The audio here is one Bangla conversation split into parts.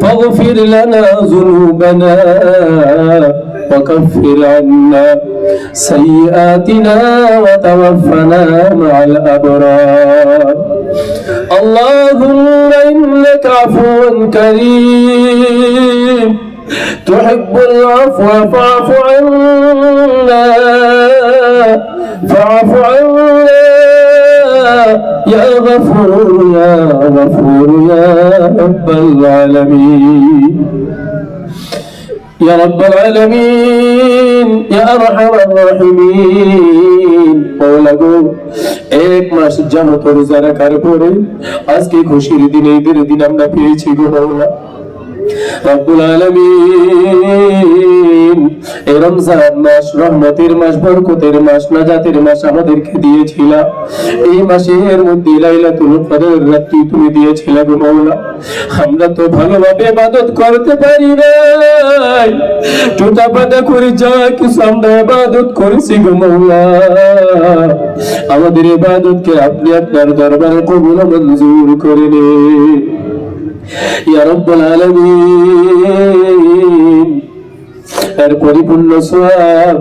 فاغفر لنا ذنوبنا وكفر عنا سيئاتنا وتوفنا مع الأبرار. اللهم إنك عفو كريم. تحب العفو فاعف عنا. فاعف عنا. يا غفور يا غفور يا رب العالمين يا رب العالمين يا أرحم الراحمين মৌলা গো এক মাস জামত রোজা রাখার পরে আজকে খুশির দিন ঈদের দিন আমরা পেয়েছি গো মৌলা রব্বুল আলামিন। এই রমজান মাস রহমতের মাস, বরকতের মাস, নাজাতের মাস আমাদেরকে এই মাসের মধ্যে লাইলাতুল কদর রাত্রি তুমি গো আমরা তো ভালোভাবে ইবাদত করতে পারি নাই। ছোটা পাটা করে যা কিছু আমরা ইবাদত করেছি গো আমাদের ইবাদতকে আপনি আপনার দরবারে কবুল মঞ্জুর করে নিন। ইয়া রব্বুল আলামিন এর পরিপূর্ণ সওয়াব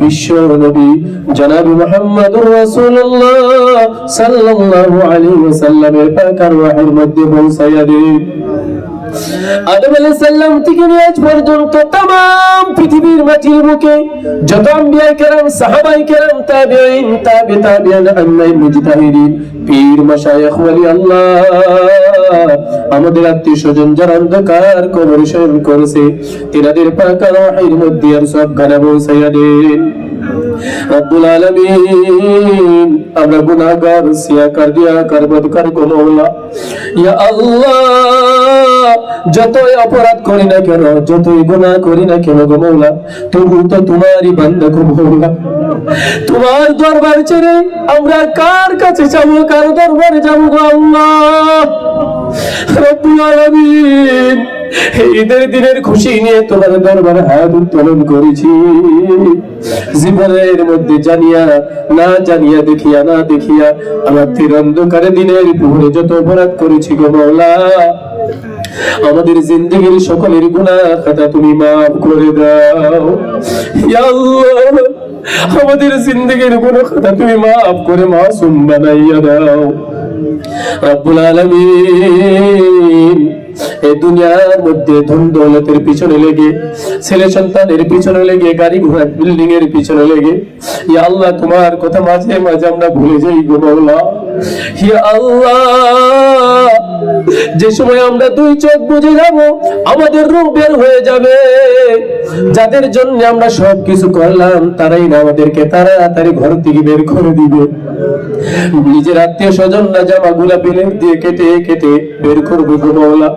বিশ্ব নবী জনাব মুহাম্মদুর রাসূলুল্লাহ সাল্লাল্লাহু আলাইহি ওয়াসাল্লামের পাক আরওয়াহের মধ্যে পৌঁছায়া দিন আদম আলাইহিস সালাম থেকে নিয়ে আজ পর্যন্ত तमाम পৃথিবীর মাটির বুকে যত আম্বিয়া কেরাম সাহাবাই কেরাম তাবিঈন তাবি তাবিঈন আম্মাই মুজতাহিদিন পীর মাশায়েখ ওয়ালি আল্লাহ আমাদের আত্মীয় স্বজন যারা অন্ধকার কবর শয়ন করেছে তিনাদের পাকা রহের মধ্যে আর সব গানা পৌঁছাইয়া দেন রব্বুল আলামিন। আমরা গুনাহগার ইয়া আল্লাহ, যতই অপরাধ করি না কেন, যতই গুনাহ করি না কেন গো মওলা তবু তো তোমারই বান্দা গো তোমার দরবার ছেড়ে আমরা কার কাছে যাব, কার দরবারে যাব গো আল্লাহ? রব্বুল আলামিন। ঈদের দিনের খুশি নিয়ে তোমার দরবারে হাত উত্তোলন করেছি। জীবনের মধ্যে জানিয়া, না জানিয়া, দেখিয়া, না দেখিয়া আমার তীর অন্ধকারে দিনের পুহরে যত অপরাধ করেছি গো মাওলা। আমাদের জিন্দগির সকলের গুনাহ খাতা তুমি মাফ করে দাও। আমাদের জিন্দগির গুনাহ খাতা তুমি মাফ করে মাসুম বানাইয়া দাও। রব্বুল আলামিন এই দুনিয়ার মধ্যে ধন দৌলতের পিছনে লেগে, ছেলে সন্তানের পিছনে লেগে, গাড়ি ঘোড়া বিল্ডিং এর পিছনে লেগে, ইয়া আল্লাহ, তোমার কথা মাঝে মাঝে আমরা ভুলে যাই গো মাওলা। যে সময় আমরা দুই চোখ বুঝে যাব, আমাদের রূপ বের হয়ে যাবে। যাদের জন্য আমরা সব কিছু করলাম, তারাই না আমাদেরকে তাড়াতাড়ি ঘর থেকে বের করে দিবে। নিজের আত্মীয় স্বজন না জামা গুলা বেলের দিয়ে কেটে কেটে বের করবে গো মাওলা।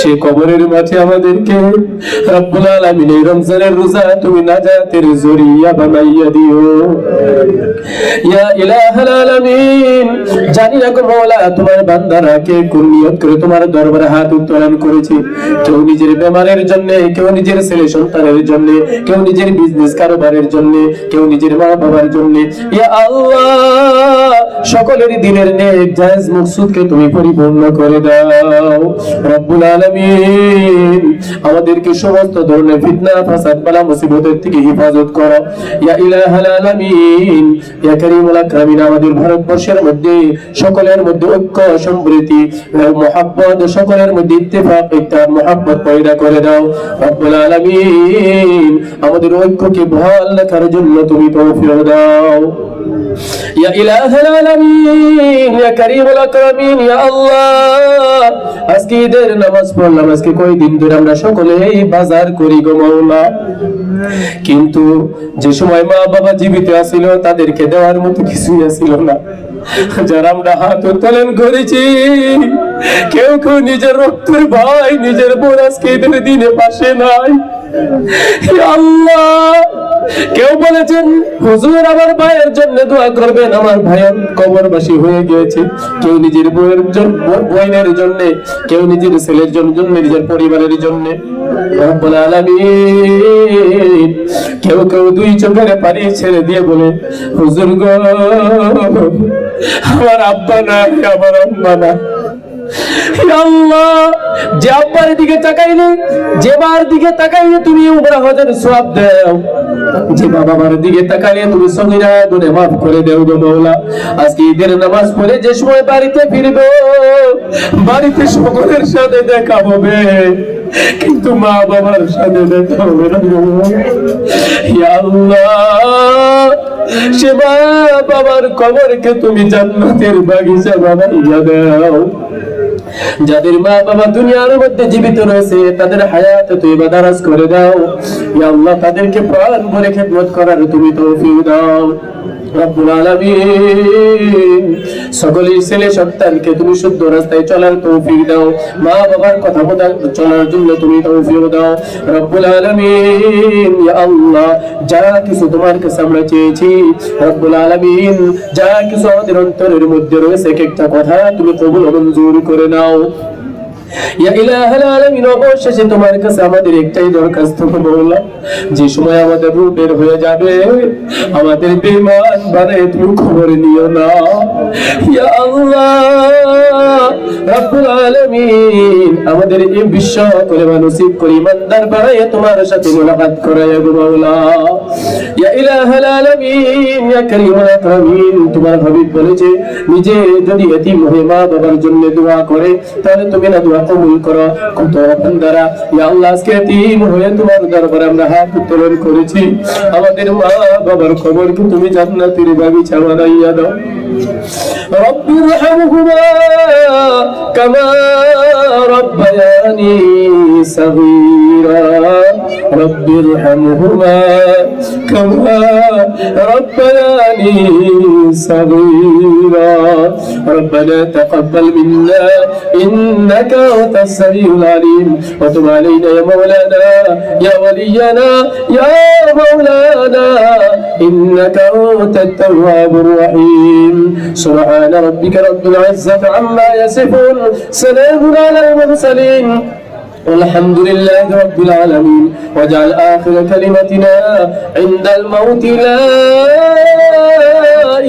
সে কবরের মাঝে আমাদেরকে রব্বুল আলামিন এই রমজানের রোজা তুমি নাজাতের জরিয়া বানাইয়া দিও। ইয়া ইলাহাল আলামিন, জানি না গো তোমার বান্দারা কে কোন নিয়ত করে তোমার দরবারে হাত উত্তোলন করেছে? কেউ নিজের বেমারের জন্য, কেউ নিজের ছেলে সন্তানের জন্য, কেউ নিজের বিজনেস কারোবারের জন্য, কেউ নিজের মা বাবার জন্য। ইয়া আল্লাহ, সকলের দিনের নেক জায়েজ মকসুদকে তুমি পরিপূর্ণ করে দাও। রব্বুল আলামিন। আমাদেরকে সমস্ত ধরনের ফিতনা, ফাসাদ, বালা মুসিবতের থেকে হেফাজত করো। ইয়া ইলাহাল আলামিন। ইয়া কারীমুল আকরামিন। আমাদের ভারতবর্ষের মধ্যে সকলের মধ্যে ঐক্য সম্প্রীতি মহাব্বত, সকলের মধ্যে ইত্তেফাক ইত্তার মহাব্বত পয়দা করে দাও। রব্বুল আলামিন, আমাদের ঐক্যকে বহাল রাখার জন্য তুমি তৌফিক দাও। ইলাহাল আলামিন, ইয়া কারীমুল আকরামিন, ইয়া আল্লাহ। আজকে ঈদের নামাজ পড়লাম। আজকে কয়দিন ধরে আমরা সকলেই বাজার করি গো মাওলা। কিন্তু যে সময় মা বাবা জীবিত আছিল, তাদেরকে দেওয়ার মতো কিছুই আছিল না। যারা আমরা হাত উত্তোলন করেছি, কেউ কেউ নিজের রক্তের ভাই নিজের বোন আজকে দিনে পাশে নাই। আল্লাহ! কেউ বলেছেন, হুজুর আমার ভাইয়ের জন্য দোয়া করবেন, আমার ভাইয়ের কবরবাসী হয়ে গিয়েছে। কেউ নিজের বউয়ের জন্য বইনের জন্য, কেউ নিজের ছেলের জন্য, নিজের পরিবারের জন্য। কেউ কেউ দুই চোখের পানি ছেড়ে দিয়ে বলে, হুজুর গো, আমার আব্বা না আমার আম্মা না যে আব্বার দিকে তাকাইলে, যে মার দিকে তাকাইলে তুমি হজের সওয়াব দাও। যে বাবা দিকে তাকাইলে তুমি মাফ করে দাও গো মাওলা আজকে ঈদের নামাজ পড়ে যে সময় বাড়িতে বাড়িতে সকলের সাথে দেখা হবে। কিন্তু মা বাবার সাথে দেখা হবে না সে বাবার কবরকে তুমি জান্নাতের বাগিচা বানাইয়া দাও। যাদের মা বাবা দুনিয়ার মধ্যে জীবিত রয়েছে, তাদের হায়াত তুই বাদারাজ করে দাও। আল্লাহ, তাদেরকে প্রাণ ভরে খেদমত করার তুমি তৌফিক দাও। দাও। যা কিছু আমরা চেয়েছি যা কিছু আমাদের অন্তরের মধ্যে রয়েছে এক একটা কথা তুমি কবুল মঞ্জুর করে নাও। অবশেষে তোমার কাছে আমাদের একটাই দরখাস্ত মাওলা যে সময় আমাদের বের হয়ে যাবে, আমাদের বেমান বানায় তুমি খবর নিও না। ইয়া আল্লাহ। আমাদের এই বিশ্ব করে মানসিক করি মন্দার বাড়াইয়া তোমার সাথে মুলাকাত করাইয়া ইয়া ইলাহাল আলামিন, ইয়া কারীম তোমার হাবিব বলেছে, নিজে যদি বাবার জন্য দোয়া করে, তাহলে তুমি না দোয়া কবুল করো। কত বান্দারা, ইয়া আল্লাহ, আজকে এতিম হয়ে তোমার দরবারে আমরা হাত উত্তোলন করেছি। আমাদের মা বাবার খবর কি তুমি জান্নাতের বাগিচা বানাইয়া দাও? রব্বির হামহুমা কামা ربياني صغيرا رب ارحمهما كما ربياني صغيرا. ربنا تقبل منا إنك أنت السميع العليم. وتب علينا يا مولانا يا ولينا يا مولانا. إنك أنت التواب الرحيم. سبحان ربك رب العزة عما يصفون. سلام على المرسلين. والحمد لله رب العالمين واجعل آخر كلمتنا عند الموت لا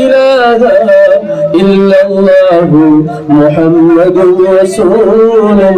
إله إلا الله محمد رسول الله.